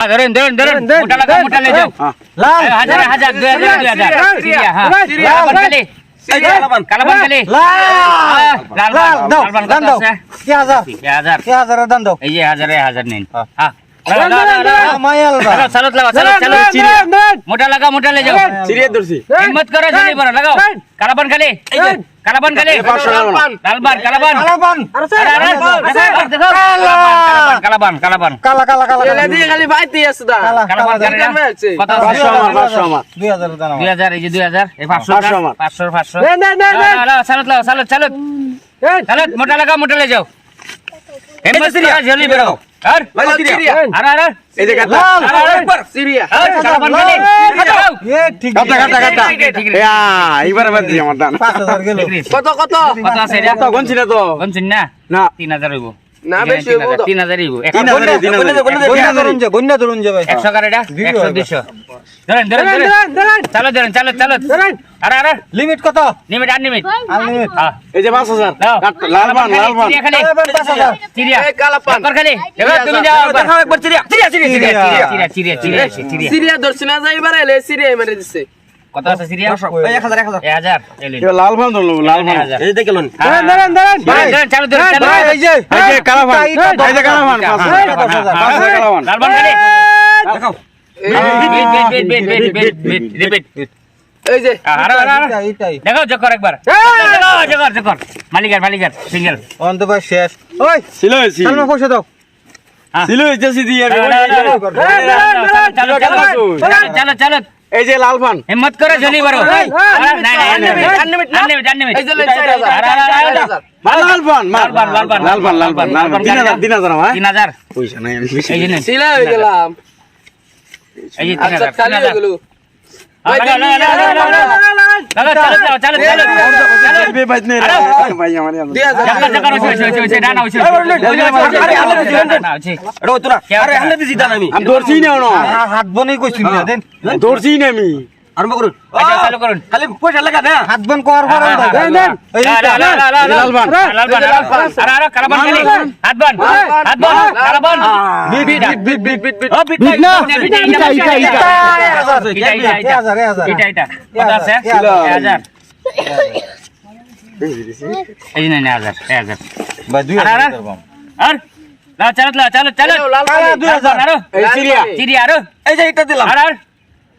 ধরেন ধরেন ধরেন মোটা লাগা মোটা লে যাও লাল হাজার হাজার দুই হাজার দুই হাজার সিরিয়া হ্যাঁ সিরিয়া, কালাবান খালি কালাবান খালি লাল লাল লাল দাও লাল দান দাও কি হাজার কি হাজার কি হাজারের দান দাও এই যে হাজারে হাজার নিন হ্যাঁ। হ্যাঁ মোটা লাগা মোটা লে যাও সিরিয়া ধরছি হিম্মত করো জলদি বড় লাগাও কালাবান খালি কালাবান খালি লালবান কালাবান কালাবান কালাবান কালাবান। কালা কালা কালা। কালা দিয়ে খালি বাইতে আছে দা। কালাবান কত 500 আমার 2000 দাও 2000 এই যে 2000 এই 500 আমার। 500 500 না না না না। সালাত লাও সালাত সালাত সালাত মোটা লাগা মোটা লে যাও। এমবাসি আর জলদি বেরো। আর? আর আর এই যে কাটা আর আর উপর সিরিয়া। কালাবান গেলে এ ঠিক কাটা কাটা কাটা ইয়া এইবার বাদ দি আমার দান। 5000 গেল। কত কত? কত আছে কত গনছিনা তো? গনছিনা না? 3000 হইবো। না বেশি তিন হাজার তিন হাজার গন্যা ধরুন যে ধরুন ভাই। একশো কার এটা দিবি একশো হইবো। দুইশো। ধরেন ধরেন ধরেন চালো ধরেন চালো চালো আর আর আর। লিমিট কত? নিমিট আর নিমিট আনলিমিট হ্যাঁ। এই যে পাঁচ হাজার। দাও। লাল পান চিড়িয়া চিড়িয়া। এই কালা পান। খালি। এবার তুমি যাও একবার। একবার। চিড়িয়া। চিড়িয়া চিড়িয়া চিড়িয়া চিড়িয়া। চিড়িয়া চিড়িয়া চিড়িয়া সিরিয়া না যাই এবার এলে মেরে দিছে। কত আছে সিরিয়া 1000 1000 1000 লাল ফান ধরলো লাল ফান এই দেখে লন দাঁড়ান দাঁড়ান ভাই চালু ধরে চালু এই যে এই যে কালা ফান এই যে কালা ফান 5000 5000 কালা ফান লাল ফান গাড়ি দেখাও bet bet bet bet bet repeat এই যে আরে আরে এইটাই দেখো জকর একবার দেখো জকর জকর মালিকার মালিকার সিঙ্গেল অন্ত ভাই শেষ ওই ছিল ছিল সালমা পয়সা দাও সিলো এসেছি দিয়ে চলো চলো চলো চলো এই যে লাল পান হিম্মত করে চার হাজার লাল পান লাল পান, লাল পান, লাল পান লাল পান লাল পান তিন হাজার তিন হাজার আমার তিন হাজার পয়সা নাই আমি এই যে নেন। সিলা হয়ে গেলাম এই যে তিন আচ্ছা হাজার তিন হাজার चलो चलो चलो चलो चलो बेबात नहीं रहा भाई हमारे चक्कर चक्कर उसे उसे उसे डाना उसे अरे हल्ले भी जीता ना उसे रो तू ना अरे हल्ले भी जीता ना मी हम दोरसी नहीं होना हाथ बोने कोई सुनिया देन दोरसी नहीं मी আরম্ভ করুন আচ্ছা চালু করুন খালি পয়সা লাগা না হাত বন কর কর এই নেন লাল বান লাল আর এই যে এটা দিলাম আর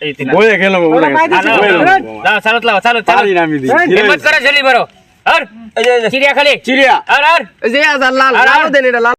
બોલે ખેલો બોલે ના ચાલો ચાલો ચાલો ચાલો નામી દી હિંમત કરો જલ્દી ભરો હર ચીરિયા ખાલી ચીરિયા હર હર જય લાલ લાલ દેને લાલ